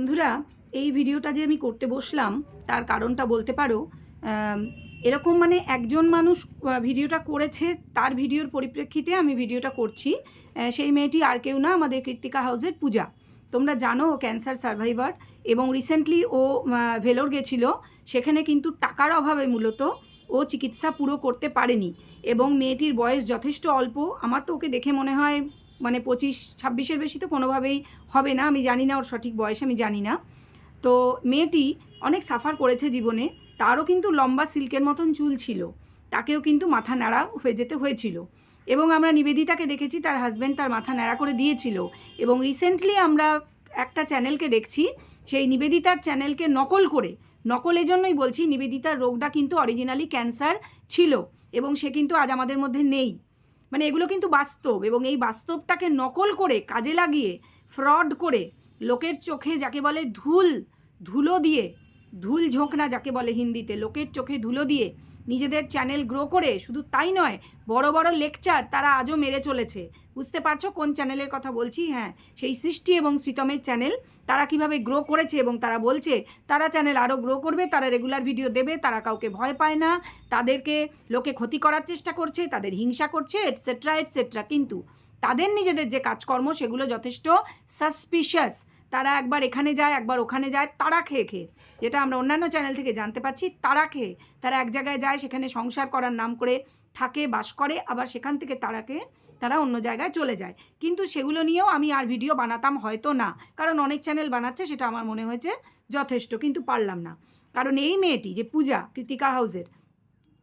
বন্ধুরা, এই ভিডিওটা যে আমি করতে বসলাম, তার কারণটা বলতে পারো এরকম মানে একজন মানুষ ভিডিওটা করেছে, তার ভিডিওর পরিপ্রেক্ষিতে আমি ভিডিওটা করছি। সেই মেয়েটি আর কেউ না, আমাদের কৃত্তিকা হাউসের পূজা। তোমরা জানো ও ক্যান্সার সার্ভাইভার এবং রিসেন্টলি ও ভেলোর গেছিল। সেখানে কিন্তু টাকার অভাবে মূলত ও চিকিৎসা পুরো করতে পারেনি এবং মেয়েটির বয়স যথেষ্ট অল্প। আমার তো ওকে দেখে মনে হয় মানে পঁচিশ, ছাব্বিশের বেশি তো কোনোভাবেই হবে না। আমি জানি না ওর সঠিক বয়স, আমি জানি না। তো মেয়েটি অনেক সাফার করেছে জীবনে। তারও কিন্তু লম্বা সিল্কের মতন চুল ছিল। তাকেও কিন্তু মাথা নাড়া হয়ে যেতে হয়েছিল। এবং আমরা নিবেদিতাকে দেখেছি, তার হাজব্যান্ড তার মাথা ন্যাড়া করে দিয়েছিল। এবং রিসেন্টলি আমরা একটা চ্যানেলকে দেখছি, সেই নিবেদিতার চ্যানেলকে নকল করে, নকল এজন্যই বলছি, নিবেদিতার রোগটা কিন্তু অরিজিনালি ক্যান্সার ছিল। এবং সে কিন্তু আজ আমাদের মধ্যে নেই। মানে এগুলো কিন্তু বাস্তব এবং এই বাস্তবটাকে নকল করে, কাজে লাগিয়ে ফ্রড করে, লোকের চোখে যাকে বলে ধুল, ধুলো দিয়ে ধুল ঝোঁকনা যাকে বলে হিন্দিতে, লোকের চোখে ধুলো দিয়ে নিজেদের চ্যানেল গ্রো করে শুধু তাই নয়, বড় বড় লেকচার তারা আজও মেরে চলেছে। বুঝতে পারছ কোন চ্যানেলের কথা বলছি? হ্যাঁ সেই সৃষ্টি এবং শ্রীতমের চ্যানেল তারা কীভাবে গ্রো করেছে এবং তারা বলছে, তারা চ্যানেল আরও গ্রো করবে, তারা রেগুলার ভিডিও দেবে, তারা কাউকে ভয় পায় না, তাদেরকে লোকে ক্ষতি করার চেষ্টা করছে, তাদের হিংসা করছে এটসেট্রা এটসেট্রা কিন্তু তাদের নিজেদের যে কাজকর্ম, সেগুলো যথেষ্ট সাসপিশিয়াস তারা একবার এখানে যায়, একবার ওখানে যায়, তারা খেয়ে খেয়ে। যেটা আমরা অন্যান্য চ্যানেল থেকে জানতে পাচ্ছি, তারা খেয়ে, তারা এক জায়গায় যায়, সেখানে সংসার করার নাম করে থাকে, বাস করে, আবার সেখান থেকে তারাকে, তারা অন্য জায়গায় চলে যায়। কিন্তু সেগুলো নিয়েও আমি আর ভিডিও বানাতাম হয়তো না, কারণ অনেক চ্যানেল বানাচ্ছে, সেটা আমার মনে হয়েছে যথেষ্ট, কিন্তু পারলাম না। কারণ এই মেয়েটি, যে পূজা, কৃতিকা হাউসের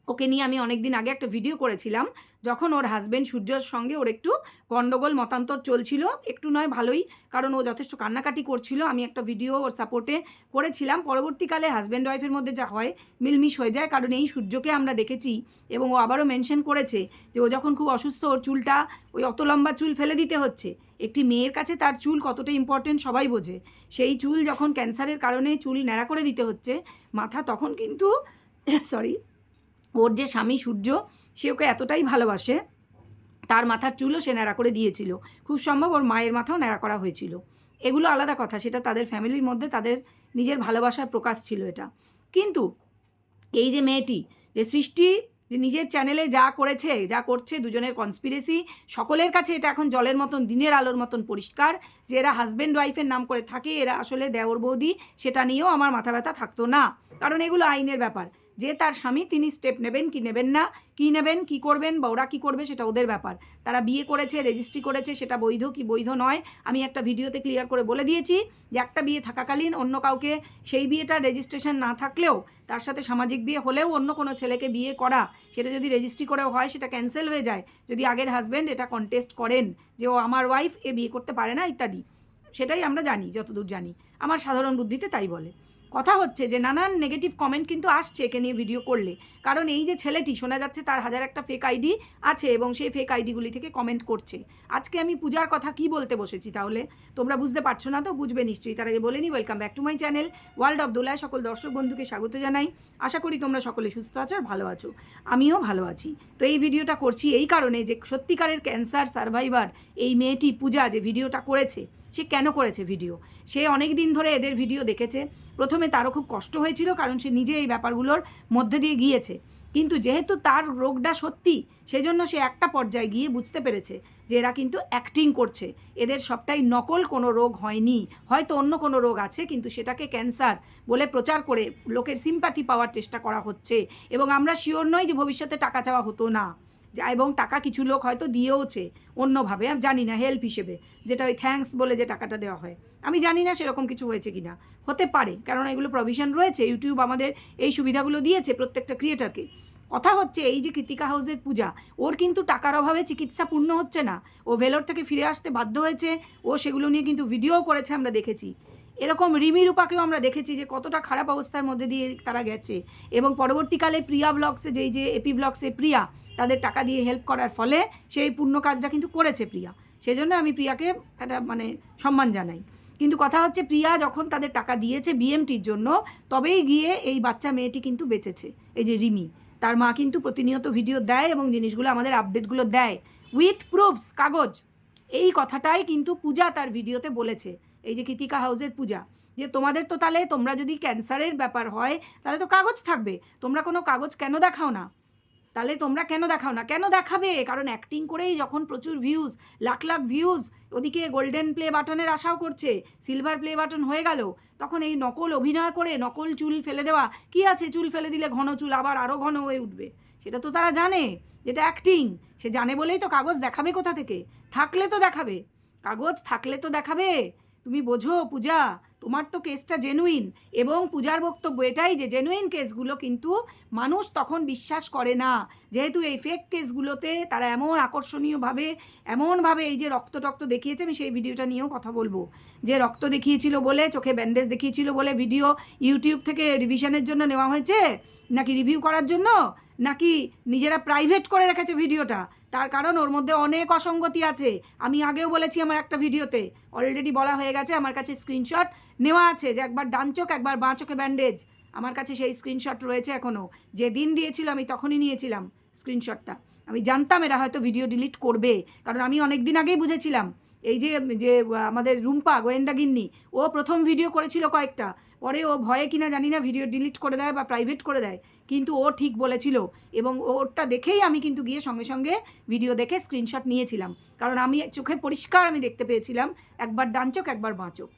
ওকে নিয়ে আমি অনেক দিন আগে একটা ভিডিও করেছিলাম, যখন ওর হাজব্যান্ড সূর্যর সঙ্গে ওর একটু গণ্ডগোল মতান্তর চলছিল। একটু নয়, ভালোই, কারণ ও যথেষ্ট কান্নাকাটি করছিল। আমি একটা ভিডিও ওর সাপোর্টে করেছিলাম। পরবর্তীকালে হাজব্যান্ড ওয়াইফের মধ্যে যা হয়, মিলমিশ হয়ে যায়। কারণ এই সূর্যকে আমরা দেখেছি এবং ও আবারও মেনশন করেছে যে, ও যখন খুব অসুস্থ, ওর চুলটা, ওই অত লম্বা চুল ফেলে দিতে হচ্ছে। একটি মেয়ের কাছে তার চুল কতটা ইম্পর্টেন্ট সবাই বোঝে। সেই চুল যখন ক্যান্সারের কারণে চুল ন্যাড়া করে দিতে হচ্ছে, মাথা তখন কিন্তু সরি ওর যে স্বামী সূর্য, সে ওকে এতটাই ভালোবাসে, তার মাথার চুলও সে ন্যাড়া করে দিয়েছিল। খুব সম্ভব ওর মায়ের মাথাও ন্যাড়া করা হয়েছিল। এগুলো আলাদা কথা, সেটা তাদের ফ্যামিলির মধ্যে তাদের নিজের ভালোবাসার প্রকাশ ছিল এটা। কিন্তু এই যে মেয়েটি, যে সৃষ্টি, যে নিজের চ্যানেলে যা করেছে, যা করছে দুজনের কনস্পিরেসি সকলের কাছে এটা এখন জলের মতন, দিনের আলোর মতন পরিষ্কার যে এরা হাজব্যান্ড ওয়াইফের নাম করে থাকে, এরা আসলে দেওর বৌদি, সেটা নিয়েও আমার মাথা ব্যথা থাকতো না। কারণ এগুলো আইনের ব্যাপার। যে তার স্বামী তিনি স্টেপ নেবেন, কি নেবেন না, কি নেবেন, কি করবেন বা ওরা কী করবে সেটা ওদের ব্যাপার। তারা বিয়ে করেছে রেজিস্ট্রি করেছে, সেটা বৈধ কি বৈধ নয়, আমি একটা ভিডিওতে ক্লিয়ার করে বলে দিয়েছি যে একটা বিয়ে থাকাকালীন অন্য কাউকে সেই বিয়েটার রেজিস্ট্রেশন না থাকলেও, তার সাথে সামাজিক বিয়ে হলেও অন্য কোনো ছেলেকে বিয়ে করা, সেটা যদি রেজিস্ট্রি করেও হয়, সেটা ক্যান্সেল হয়ে যায়। যদি আগের হাজব্যান্ড এটা কন্টেস্ট করেন যে ও আমার ওয়াইফ এ বিয়ে করতে পারে না, ইত্যাদি। সেটাই আমরা জানি, যতদূর জানি। আমার সাধারণ বুদ্ধিতে তাই বলে। কথা হচ্ছে যে নানান নেগেটিভ কমেন্ট কিন্তু আসছে একে নিয়ে ভিডিও করলে। কারণ এই যে ছেলেটি, শোনা যাচ্ছে তার হাজার একটা ফেক আইডি আছে এবং সেই ফেক আইডিগুলি থেকে কমেন্ট করছে। আজকে আমি পূজার কথা কি বলতে বসেছি তাহলে? তোমরা বুঝতে পারছ না তো? বুঝবে নিশ্চয়ই। তার আগে বলে নি welcome back to my channel world of দোলায় সকল দর্শক বন্ধুকে স্বাগত জানাই। আশা করি তোমরা সকলে সুস্থ আছো আর ভালো আছো। আমিও ভালো আছি। তো এই ভিডিওটা করছি এই কারণে যে সত্যিকারের ক্যান্সার সার্ভাইভার এই মেয়েটি পূজা যে ভিডিওটা করেছে সে কেন করেছে ভিডিও সে অনেক দিন ধরে এদের ভিডিও দেখেছে। প্রথমে তারও খুব কষ্ট হয়েছিল, কারণ সে নিজে এই ব্যাপারগুলোর মধ্যে দিয়ে গিয়েছে। কিন্তু যেহেতু তার রোগটা সত্যি, সেজন্য সে একটা পর্যায়ে গিয়ে বুঝতে পেরেছে যে এরা কিন্তু অ্যাক্টিং করছে। এদের সবটাই নকল কোনো রোগ হয়নি। হয়তো অন্য কোনো রোগ আছে, কিন্তু সেটাকে ক্যান্সার বলে প্রচার করে লোকের সিম্প্যাথি পাওয়ার চেষ্টা করা হচ্ছে। এবং আমরা শিওর নই যে ভবিষ্যতে টাকা চাওয়া হতো না। এবং টাকা কিছু লোক হয়তো দিয়েওছে অন্যভাবে, আমি জানি না হেল্প হিসেবে, যেটা ওই থ্যাঙ্কস বলে যে টাকাটা দেওয়া হয়। আমি জানি না সেরকম কিছু হয়েছে কি না হতে পারে কারণ এগুলো প্রভিশন রয়েছে ইউটিউব আমাদের এই সুবিধাগুলো দিয়েছে প্রত্যেকটা ক্রিয়েটারকে কথা হচ্ছে এই যে কৃতিকা হাউসের পূজা, ওর কিন্তু টাকার অভাবে চিকিৎসা পূর্ণ হচ্ছে না। ও ভেলোর থেকে ফিরে আসতে বাধ্য হয়েছে, ও সেগুলো নিয়ে কিন্তু ভিডিও করেছে আমরা দেখেছি। এরকম রিমি রূপাকেও আমরা দেখেছি যে কতটা খারাপ অবস্থার মধ্যে দিয়ে তারা গেছে। এবং পরবর্তীকালে প্রিয়া ব্লগসে যেই যে এপি ব্লগসে প্রিয়া তাদের টাকা দিয়ে হেল্প করার ফলে সেই পূর্ণ কাজটা কিন্তু করেছে প্রিয়া। সেজন্য আমি প্রিয়াকে একটা মানে সম্মান জানাই। কিন্তু কথা হচ্ছে প্রিয়া যখন তাদের টাকা দিয়েছে বিএমটির জন্য, তবেই গিয়ে এই বাচ্চা মেয়েটি কিন্তু বেঁচেছে, এই যে রিমি। তার মা কিন্তু প্রতিনিয়ত ভিডিও দেয় এবং জিনিসগুলো আমাদের আপডেটগুলো দেয়। উইথ প্রুফস কাগজ। এই কথাটাই কিন্তু পূজা তার ভিডিওতে বলেছে। এই যে কৃতিকা হাউসের পূজা, যে তোমাদের তো তাহলে তোমরা যদি ক্যান্সারের ব্যাপার হয়, তাহলে তো কাগজ থাকবে। তোমরা কোনো কাগজ কেন দেখাও না? তাহলে তোমরা কেন দেখাও না? কেন দেখাবে? কারণ অ্যাক্টিং করেই যখন প্রচুর ভিউজ লাখ লাখ ভিউজ ওদিকে গোল্ডেন প্লে বাটনের আশাও করছে সিলভার প্লে বাটন হয়ে গেল, তখন এই নকল অভিনয় করে নকল চুল ফেলে দেওয়া, কি আছে চুল ফেলে দিলে ঘন চুল, আবার আরও ঘন হয়ে উঠবে? সেটা তো তারা জানে, যেটা অ্যাক্টিং সে জানে বলেই তো কাগজ দেখাবে কোথা থেকে? থাকলে তো দেখাবে। কাগজ থাকলে তো দেখাবে। তুমি বোঝো, পূজা, তোমার তো কেসটা জেনুইন এবং পূজার বক্তব্য এটাই যে জেনুইন কেসগুলো কিন্তু মানুষ তখন বিশ্বাস করে না। যেহেতু এই ফেক কেসগুলোতে তারা এমন আকর্ষণীয়ভাবে, এমনভাবে এই যে রক্ত টক্ত দেখিয়েছে, আমি সেই ভিডিওটা নিয়েও কথা বলব। যে রক্ত দেখিয়েছিল বলে, চোখে ব্যান্ডেজ দেখিয়েছিল বলে ভিডিও ইউটিউব থেকে রিভিশনের জন্য নেওয়া হয়েছে? নাকি রিভিউ করার জন্য? নাকি নিজেরা প্রাইভেট করে রেখেছে ভিডিওটা তার কারণ ওর মধ্যে অনেক অসঙ্গতি আছে। আমি আগেও বলেছি আমার একটা ভিডিওতে অলরেডি বলা হয়ে গেছে, আমার কাছে স্ক্রিনশট নেওয়া আছে যে একবার ডান চোখ, একবার বাঁ চোখে ব্যান্ডেজ আমার কাছে সেই স্ক্রিনশট রয়েছে এখনও যে দিন দিয়েছিল আমি তখনই নিয়েছিলাম স্ক্রিনশটটা আমি জানতাম এরা হয়তো ভিডিও ডিলিট করবে। কারণ আমি অনেক দিন আগেই বুঝেছিলাম। এই যে যে আমাদের রুম্পা, গোয়েন্দা গিন্নি, ও প্রথম ভিডিও করেছিল কয়েকটা। পরে ও ভয়ে কিনা জানি না ভিডিও ডিলিট করে দেয় বা প্রাইভেট করে দেয়। কিন্তু ও ঠিক বলেছিল এবং ওরটা দেখেই আমি কিন্তু গিয়ে সঙ্গে সঙ্গে ভিডিও দেখে স্ক্রিনশট নিয়েছিলাম। কারণ আমি চোখে পরিষ্কার আমি দেখতে পেয়েছিলাম, একবার ডান চোখ, একবার বাঁ চোখ।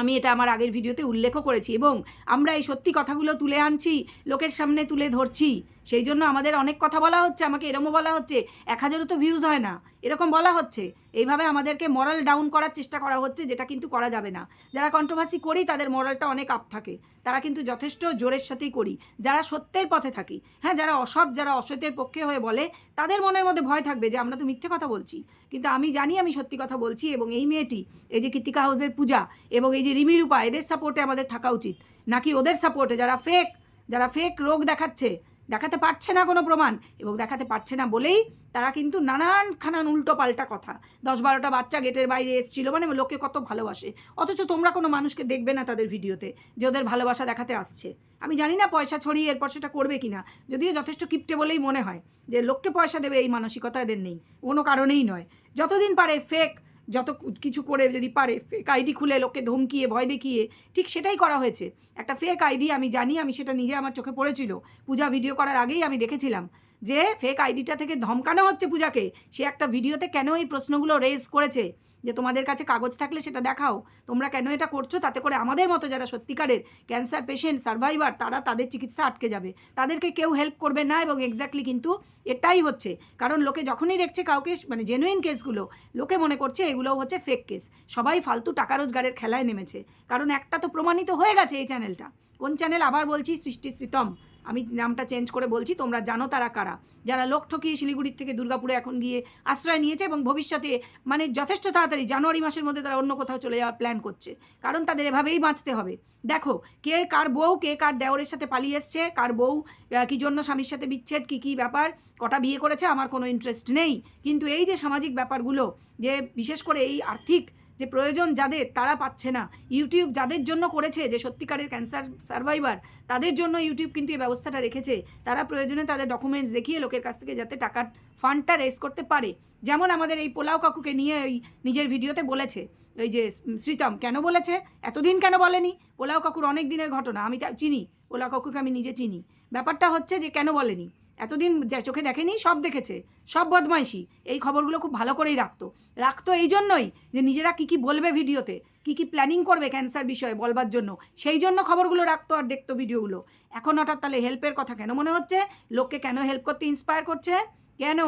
আমি এটা আমার আগের ভিডিওতে উল্লেখও করেছি এবং আমরা এই সত্যি কথাগুলো তুলে আনছি, লোকের সামনে তুলে ধরছি। সেই জন্য আমাদের অনেক কথা বলা হচ্ছে, আমাকে এরমও বলা হচ্ছে, এক হাজারও তো ভিউজ হয় না। এরকম বলা হচ্ছে। এইভাবে আমাদেরকে মরাল ডাউন করার চেষ্টা করা হচ্ছে, যেটা কিন্তু করা যাবে না। যারা কন্ট্রোভার্সি করি, তাদের মরালটা অনেক আপ থাকে। তারা কিন্তু যথেষ্ট জোরের সাথেই করি। যারা সত্যের পথে থাকি হ্যাঁ যারা অসৎ, যারা অসতের পক্ষে হয়ে বলে, তাদের মনের মধ্যে ভয় থাকবে যে আমরা তো মিথ্যে কথা বলছি। কিন্তু আমি জানি, আমি সত্যি কথা বলছি, এবং এই মেয়েটি, এই যে কৃতিকা হাউসের পূজা, এবং এই যে রিমি রূপা, এদের সাপোর্টে আমাদের থাকা উচিত। নাকি ওদের সাপোর্টে যারা ফেক যারা ফেক রোগ দেখাচ্ছে দেখাতে পারছে না কোনো প্রমাণ এবং দেখাতে পারছে না বলেই তারা কিন্তু নানান খানান উল্টো পাল্টা কথা। দশ বারোটা বাচ্চা গেটের বাইরে এসেছিল মানে লোকে কত ভালোবাসে। অথচ তোমরা কোনো মানুষকে দেখবে না তাদের ভিডিওতে যে ওদের ভালোবাসা দেখাতে আসছে। আমি জানি না পয়সা ছড়িয়ে এরপর সেটা করবে কি না যদিও যথেষ্ট কিপটে বলেই মনে হয় যে লোককে পয়সা দেবে এই মানসিকতা এদের নেই, কোনো কারণেই নয়। যতদিন পারে ফেক যত কিছু করে যদি পারে ফেক আইডি খুলে লোককে ধমকিয়ে, ভয় দেখিয়ে, ঠিক সেটাই করা হয়েছে। একটা ফেক আইডি আমি জানি, আমি সেটা নিজে আমার চোখে পড়েছিল। পূজা ভিডিও করার আগেই আমি দেখেছিলাম। যে ফেক আইডিটা থেকে ধমকানো হচ্ছে পূজাকে, সে একটা ভিডিওতে কেন এই প্রশ্নগুলো রেজ করেছে? যে তোমাদের কাছে কাগজ থাকলে সেটা দেখাও। তোমরা কেন এটা করছ? তাতে করে আমাদের মতো যারা সত্যিকারের ক্যান্সার পেশেন্ট সার্ভাইভার তারা তাদের চিকিৎসা আটকে যাবে। তাদেরকে কেউ হেল্প করবে না এবং এক্স্যাক্টলি কিন্তু এটাই হচ্ছে। কারণ লোকে যখনই দেখছে কাউকে মানে জেনুইন কেসগুলো লোকে মনে করছে এগুলো হচ্ছে ফেক কেস সবাই ফালতু টাকা রোজগারের খেলায় নেমেছে। কারণ একটা তো প্রমাণিত হয়ে গেছে এই চ্যানেলটা কোন চ্যানেল আবার বলছি সৃষ্টি শ্রীতম আমি নামটা চেঞ্জ করে বলছি, তোমরা জানো তারা কারা। যারা লোক ঠকিয়ে শিলিগুড়ির থেকে দুর্গাপুরে এখন গিয়ে আশ্রয় নিয়েছে এবং ভবিষ্যতে মানে যথেষ্ট তাড়াতাড়ি জানুয়ারি মাসের মধ্যে তারা অন্য কোথাও চলে যাওয়ার প্ল্যান করছে। কারণ তাদের এভাবেই বাঁচতে হবে। দেখো, কে কার বউ, কে কার দেওরের সাথে পালিয়ে এসছে, কার বউ কি জন্য স্বামীর সাথে বিচ্ছেদ, কি কি ব্যাপার, কটা বিয়ে করেছে, আমার কোনো ইন্টারেস্ট নেই। কিন্তু এই যে সামাজিক ব্যাপারগুলো, যে বিশেষ করে এই আর্থিক যে প্রয়োজন যাদের, তারা পাচ্ছে না। ইউটিউব যাদের জন্য করেছে যে সত্যিকারের ক্যান্সার সার্ভাইভার তাদের জন্য ইউটিউব কিন্তু এই ব্যবস্থাটা রেখেছে। তারা প্রয়োজনে তাদের ডকুমেন্টস দেখিয়ে লোকের কাছ থেকে যাতে টাকার ফান্ডটা রেস করতে পারে। যেমন আমাদের এই পোলাও কাকুকে নিয়ে ওই নিজের ভিডিওতে বলেছে, ওই যে শ্রীতম, কেন বলেছে? এতদিন কেন বলেনি? পোলাও কাকুর অনেক দিনের ঘটনা, আমি চিনি। পোলাও কাকুকে আমি নিজে চিনি। ব্যাপারটা হচ্ছে যে কেন বলেনি? এতদিন চোখে দেখেনি, সব দেখেছে। সব বদমাইশি। এই খবরগুলো খুব ভালো করেই রাখতো। রাখতো এই জন্যই যে নিজেরা কী কী বলবে ভিডিওতে, কী কী প্ল্যানিং করবে ক্যান্সার বিষয়ে বলবার জন্য, সেই জন্য খবরগুলো রাখতো আর দেখতো ভিডিওগুলো। এখন হঠাৎ তাহলে হেল্পের কথা কেন মনে হচ্ছে? লোককে কেন হেল্প করতে ইন্সপায়ার করছে? কেন?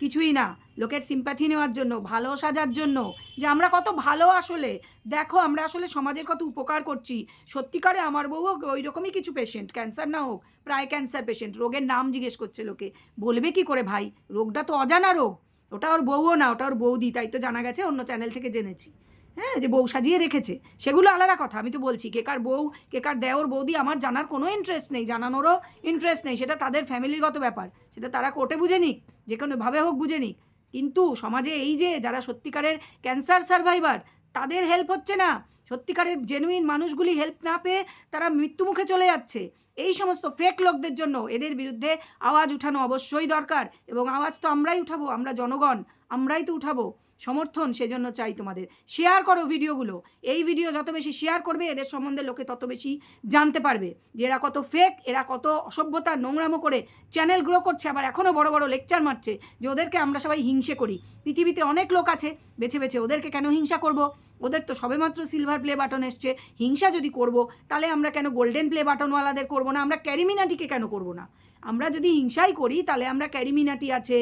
কিছুই না। লোকের সিম্প্যাথি নেওয়ার জন্য, ভালো সাজার জন্য। যে আমরা কত ভালো আসলে। দেখো, আমরা আসলে সমাজের কত উপকার করছি। সত্যিকারে আমার বউও ওই রকমই কিছু পেশেন্ট ক্যান্সার না হোক, প্রায় ক্যান্সার পেশেন্ট রোগের নাম জিজ্ঞেস করছে লোকে। বলবে কি করে ভাই? রোগটা তো অজানা রোগ। ওটা ওর বউও না, ওটা ওর বৌদি, তাই তো জানা গেছে, অন্য চ্যানেল থেকে জেনেছি। হ্যাঁ যে বউ সাজিয়ে রেখেছে, সেগুলো আলাদা কথা, আমি তো বলছি, কে কার বউ, কে কার দেওর বৌদি, আমার জানার কোনো ইন্টারেস্ট নেই, জানানোরও ইন্টারেস্ট নেই, সেটা তাদের ফ্যামিলিগত ব্যাপার, সেটা তারা কোর্টে বুঝে নিক, যে কোনোভাবে হোক বুঝে নিক, কিন্তু সমাজে এই যে যারা সত্যিকারের ক্যান্সার সার্ভাইভার তাদের হেল্প হচ্ছে না, সত্যিকারের জেনুইন মানুষগুলি হেল্প না পেয়ে তারা মৃত্যুমুখে চলে যাচ্ছে, এই সমস্ত ফেক লোকদের জন্য এদের বিরুদ্ধে আওয়াজ উঠানো অবশ্যই দরকার, এবং আওয়াজ তো আমরাই উঠাবো, আমরা জনগণ, আমরাই তো উঠাবো সমর্থন সেজন্য চাই তোমাদের। শেয়ার করো ভিডিওগুলো। এই ভিডিও যত বেশি শেয়ার করবে, এদের সম্বন্ধে লোকে তত বেশি জানতে পারবে যে এরা কত ফেক এরা কত অসভ্যতা নোংরামো করে চ্যানেল গ্রো করছে, আবার এখনও বড় বড় লেকচার মারছে যে ওদেরকে আমরা সবাই হিংসে করি। পৃথিবীতে অনেক লোক আছে, বেছে বেছে ওদেরকে কেন হিংসা করব? ওদের তো সবেমাত্র সিলভার প্লে বাটন এসছে। হিংসা যদি করব, তাহলে আমরা কেন গোল্ডেন প্লে বাটনওয়ালাদের করব না? আমরা ক্যারিমিনাটিকে কেন করব না? আমরা যদি হিংসাই করি, তাহলে আমরা ক্যারিমিনাটি আছে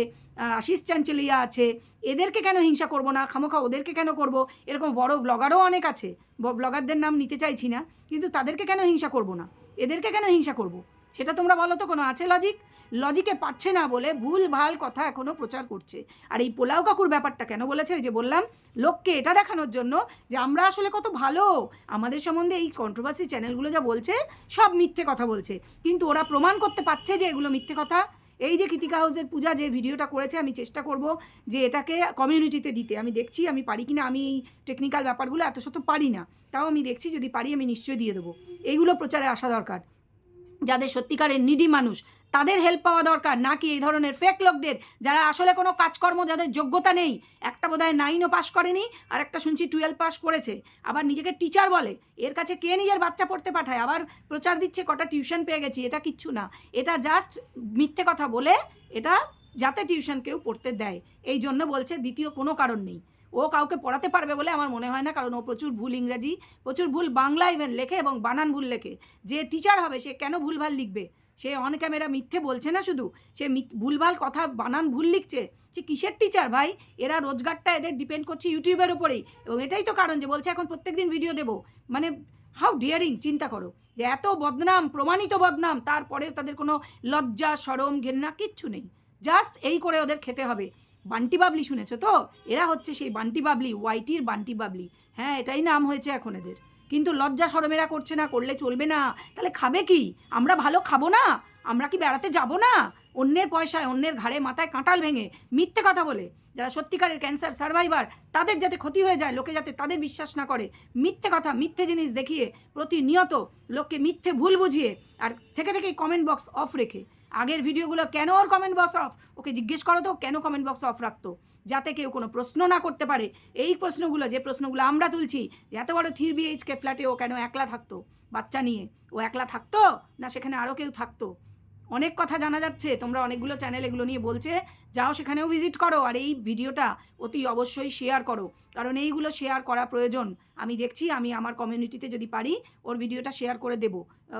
আশিস চাঞ্চলিয়া আছে, এদেরকে কেন হিংসা করব না? খামোখা ওদেরকে কেন করব? এরকম বড় ব্লগারও অনেক আছে। ব্লগারদের নাম নিতে চাইছি না, কিন্তু তাদেরকে কেন হিংসা করব না? এদেরকে কেন হিংসা করব? সেটা তোমরা বলো তো, কোনো আছে লজিক লজিকে পারছে না বলে ভুল ভালো কথা এখনও প্রচার করছে। আর এই পোলাও কাকুর ব্যাপারটা কেন বলেছে? ওই যে বললাম, লোককে এটা দেখানোর জন্য যে আমরা আসলে কত ভালো। আমাদের সম্বন্ধে এই কন্ট্রোভার্সি চ্যানেলগুলো যা বলছে, সব মিথ্যে কথা বলছে। কিন্তু ওরা প্রমাণ করতে পারছে যে এগুলো মিথ্যে কথা। এই যে কৃতিকা হাউসের পূজা যে ভিডিওটা করেছে, আমি চেষ্টা করব যে এটাকে কমিউনিটিতে দিতে। আমি দেখছি, আমি পারি কিনা, আমি এই টেকনিক্যাল ব্যাপারগুলো এত শত পারি না। তাও আমি দেখছি, যদি পারি আমি নিশ্চয়ই দিয়ে দেবো। এইগুলো প্রচারে আসা দরকার। যাদের সত্যিকারের নিডি মানুষ, তাদের হেল্প পাওয়া দরকার, নাকি এই ধরনের ফেক লোকদের, যারা আসলে কোনো কাজকর্ম, যাদের যোগ্যতা নেই, একটা বোধহয় নাইনও পাস করেনি, আর একটা শুনছি টুয়েলভ পাস করেছে, আবার নিজেকে টিচার বলে, এর কাছে কে নিজের বাচ্চা পড়তে পাঠায়, আবার প্রচার দিচ্ছে কটা টিউশন পেয়ে গেছি, এটা কিচ্ছু না, এটা জাস্ট মিথ্যে কথা বলে, এটা যাতে টিউশন কেউ পড়তে দেয়, এই জন্য বলছে দ্বিতীয় কোনো কারণ নেই। ও কাউকে পড়াতে পারবে বলে আমার মনে হয় না, কারণ ও প্রচুর ভুল ইংরাজি, প্রচুর ভুল বাংলা ইভেন লেখে এবং বানান ভুল লেখে। যে টিচার হবে, সে কেন ভুলভাল লিখবে? সে অন ক্যামেরা মিথ্যে বলছে না শুধু, সে ভুলভাল কথা, বানান ভুল লিখছে। সে কিসের টিচার ভাই? এরা রোজগারটা এদের ডিপেন্ড করছে ইউটিউবের উপরেই। এবং এটাই তো কারণ যে বলছে, এখন প্রত্যেক দিন ভিডিও দেবো। মানে হাউ ডিয়ারিং চিন্তা করো। যে এত বদনাম, প্রমাণিত বদনাম, তারপরেও তাদের কোনো লজ্জা, সরম, ঘেন্না কিচ্ছু নেই। জাস্ট এই করে ওদের খেতে হবে। বান্টি বাবলি শুনেছো তো? এরা হচ্ছে সেই বান্টি বাবলি, ওয়াইটির বান্টি বাবলি। হ্যাঁ এটাই নাম হয়েছে এখন এদের। কিন্তু লজ্জা সরমেরা করছে না, করলে চলবে না। তাহলে খাবে কি? আমরা ভালো খাব না? আমরা কি বেড়াতে যাব না? অন্যের পয়সায়, অন্যের ঘাড়ে মাথায় কাঁটাল ভেঙে মিথ্যে কথা বলে। যারা সত্যিকারের ক্যান্সার সার্ভাইভার, তাদের যাতে ক্ষতি হয়ে যায়, লোকে যাতে তাদের বিশ্বাস না করে। মিথ্যে কথা, মিথ্যে জিনিস দেখিয়ে প্রতিনিয়ত লোককে মিথ্যে ভুল বুঝিয়ে আর থেকে থেকেই কমেন্ট বক্স অফ রেখে। আগের ভিডিওগুলো কেন ওর কমেন্ট বক্স অফ ওকে জিজ্ঞেস করো তো, কেন কমেন্ট বক্স অফ রাখতো? যাতে কেউ কোনো প্রশ্ন না করতে পারে। এই প্রশ্নগুলো, যে প্রশ্নগুলো আমরা তুলছি, যে এত বড় থ্রি বিএইচকে ফ্ল্যাটে ও কেন একলা থাকতো? বাচ্চা নিয়ে। ও একলা থাকতো? না সেখানে আরও কেউ থাকতো? অনেক কথা জানা যাচ্ছে, তোমরা অনেকগুলো চ্যানেল এগুলো নিয়ে বলছে, যাও সেখানেও ভিজিট করো আর এই ভিডিওটা অতি অবশ্যই শেয়ার করো, কারণ এইগুলো শেয়ার করা প্রয়োজন। আমি দেখছি, আমি আমার কমিউনিটিতে যদি পারি, ওর ভিডিওটা শেয়ার করে দেব,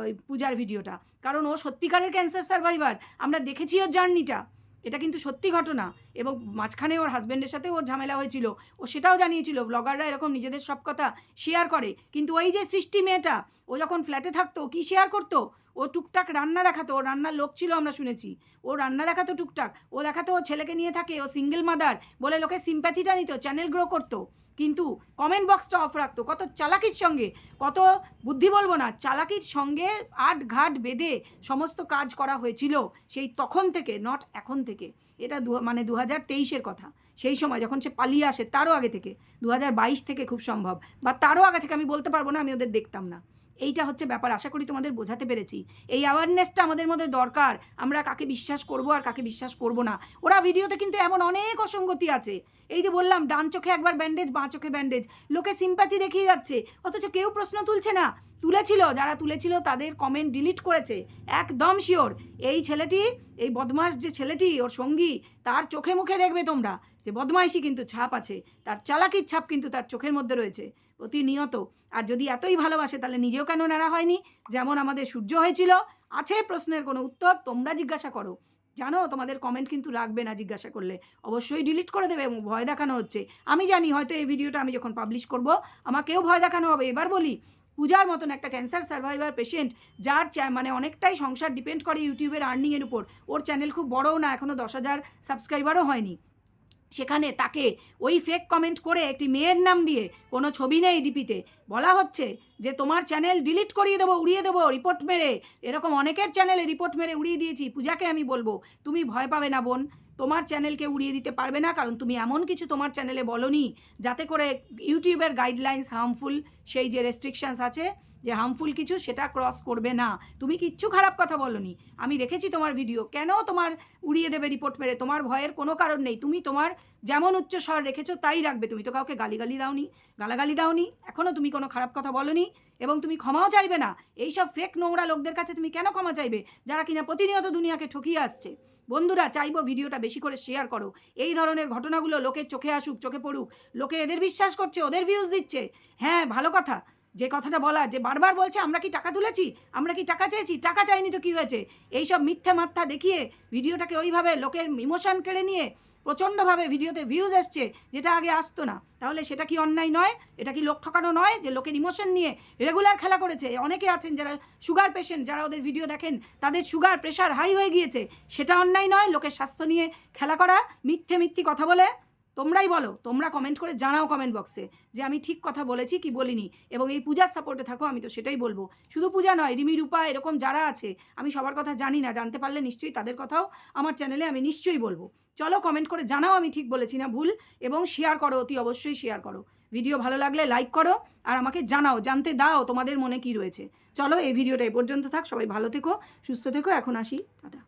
ওই পূজার ভিডিওটা। কারণ ও সত্যিকারের ক্যান্সার সার্ভাইভার আমরা দেখেছি ওর জার্নিটা এটা কিন্তু সত্যি ঘটনা। এবং মাঝখানে ওর হাজব্যান্ডের সাথে ওর ঝামেলা হয়েছিল, ও সেটাও জানিয়েছিল ব্লগাররা এরকম নিজেদের সব কথা শেয়ার করে। কিন্তু ওই যে সৃষ্টি মেয়েটা, ও যখন ফ্ল্যাটে থাকতো কী শেয়ার করতো? ও টুকটাক রান্না দেখাতো ও রান্নার লোক ছিল আমরা শুনেছি। ও রান্না দেখাতো টুকটাক, ও দেখাতো ও ছেলেকে নিয়ে থাকে, ও সিঙ্গেল মাদার বলে লোকে সিম্প্যাথিটা নিত চ্যানেল গ্রো করতো। কিন্তু কমেন্ট বক্সটা অফ রাখতো, কত চালাকির সঙ্গে, কত বুদ্ধি বলব না, চালাকির সঙ্গে আট ঘাট বেঁধে সমস্ত কাজ করা হয়েছিল সেই তখন থেকে নট এখন থেকে। এটা দু মানে দু হাজার তেইশের কথা। সেই সময় যখন সে পালিয়ে আসে তারও আগে থেকে দু হাজার বাইশ থেকে খুব সম্ভব, বা তারও আগে থেকে আমি বলতে পারব না, আমি ওদের দেখতাম না। এইটা হচ্ছে ব্যাপার, আশা করি তোমাদের বোঝাতে পেরেছি। এই অ্যাওয়ারনেসটা আমাদের মধ্যে দরকার, আমরা কাকে বিশ্বাস করব আর কাকে বিশ্বাস করব না। ওরা ভিডিওতে কিন্তু এমন অনেক অসঙ্গতি আছে। এই যে বললাম, ডান চোখে একবার ব্যান্ডেজ বাঁ চোখে ব্যান্ডেজ লোকে সিম্প্যাথি দেখিয়ে যাচ্ছে, অথচ কেউ প্রশ্ন তুলছে না। তুলেছিল, যারা তুলেছিল তাদের কমেন্ট ডিলিট করেছে, একদম শিওর এই ছেলেটি, এই বদমাস যে ছেলেটি, ওর সঙ্গী, তার চোখে মুখে দেখবে তোমরা। যে বদমাইশি কিন্তু ছাপ আছে, তার চালাকির ছাপ কিন্তু তার চোখের মধ্যে রয়েছে, প্রতিনিয়ত। আর যদি এতই ভালোবাসে, তাহলে নিজেও কেন নাড়া হয়নি? যেমন আমাদের সূর্য হয়েছিল, আছে প্রশ্নের কোনো উত্তর, তোমরা জিজ্ঞাসা করো। জানো, তোমাদের কমেন্ট কিন্তু রাখবে না জিজ্ঞাসা করলে। অবশ্যই ডিলিট করে দেবে এবং ভয় দেখানো হচ্ছে। আমি জানি, হয়তো এই ভিডিওটা আমি যখন পাবলিশ করব, আমাকেও ভয় দেখানো হবে। এবার বলি, পূজার মতন একটা ক্যান্সার সার্ভাইভার পেশেন্ট যার মানে অনেকটাই সংসার ডিপেন্ড করে ইউটিউবের আর্নিংয়ের উপর। ওর চ্যানেল খুব বড়ও না এখনও দশ হাজার সাবস্ক্রাইবারও হয়নি। সেখানে তাকে ওই ফেক কমেন্ট করে একটি মেয়ের নাম দিয়ে কোনো ছবি নেই ডিপিতে বলা হচ্ছে যে, তোমার চ্যানেল ডিলিট করিয়ে দেবো, উড়িয়ে দেবো রিপোর্ট মেরে। এরকম অনেকের চ্যানেলে রিপোর্ট মেরে উড়িয়ে দিয়েছি। পূজাকে আমি বলব, তুমি ভয় পাবে না বোন। তোমার চ্যানেলকে উড়িয়ে দিতে পারবে না, কারণ তুমি এমন কিছু তোমার চ্যানেলে বলনি, যাতে করে ইউটিউবের গাইডলাইন্স হার্মফুল সেই যে রেস্ট্রিকশানস আছে যে হার্মফুল কিছু সেটা ক্রস করবে না। তুমি কিচ্ছু খারাপ কথা বলনি? আমি দেখেছি তোমার ভিডিও কেন তোমার উড়িয়ে দেবে রিপোর্ট মেরে? তোমার ভয়ের কোনো কারণ নেই। তুমি তোমার যেমন উচ্চ স্বর রেখেছো, তাই রাখবে। তুমি তো কাউকে গালিগালি দাওনি। গালাগালি দাওনি। এখনও তুমি কোনো খারাপ কথা বলনি এবং তুমি ক্ষমাও চাইবে না। এইসব ফেক নোংরা লোকদের কাছে তুমি কেন ক্ষমা চাইবে? যারা কিনা প্রতিনিয়ত দুনিয়াকে ঠকিয়ে আসছে। বন্ধুরা, চাইব ভিডিওটা বেশি করে শেয়ার করো। এই ধরনের ঘটনাগুলো লোকের চোখে আসুক, চোখে পড়ুক। লোকে এদের বিশ্বাস করছে, ওদের ভিউজ দিচ্ছে। হ্যাঁ ভালো কথা। যে কথাটা বলা যে বারবার বলছে, আমরা কি টাকা তুলেছি? আমরা কি টাকা চেয়েছি? টাকা চাইনি তো কী হয়েছে? এইসব মিথ্যে মাত্রা দেখিয়ে ভিডিওটাকে ওইভাবে লোকের ইমোশন কেড়ে নিয়ে প্রচণ্ডভাবে ভিডিওতে ভিউজ এসছে, যেটা আগে আসতো না। তাহলে সেটা কি অন্যায় নয়? এটা কি লোক ঠকানো নয় যে লোকের ইমোশন নিয়ে রেগুলার খেলা করেছে? অনেকে আছেন যারা সুগার পেশেন্ট যারা ওদের ভিডিও দেখেন, তাদের সুগার প্রেশার হাই হয়ে গিয়েছে। সেটা অন্যায় নয়, লোকের স্বাস্থ্য নিয়ে খেলা করা, মিথ্যে মিথ্যি কথা বলে তোমরাই বলো, তোমরা কমেন্ট করে জানাও কমেন্ট বক্সে যে আমি ঠিক কথা বলেছি কি বলিনি এবং এই পূজার সাপোর্টে থাকো, আমি তো সেটাই বলব। শুধু পূজা নয়, রিমি, রূপা এরকম যারা আছে, আমি সবার কথা জানি না, জানতে পারলে নিশ্চয়ই তাদের কথাও আমার চ্যানেলে আমি নিশ্চয়ই বলব। চলো কমেন্ট করে জানাও আমি ঠিক বলেছি না ভুল এবং শেয়ার করো, অতি অবশ্যই শেয়ার করো। ভিডিও ভালো লাগলে লাইক করো আর আমাকে জানাও, জানতে দাও তোমাদের মনে কি রয়েছে। চলো এই ভিডিওটা এ পর্যন্ত থাক, সবাই ভালো থেকো, সুস্থ থেকো, এখন আসি, টাটা।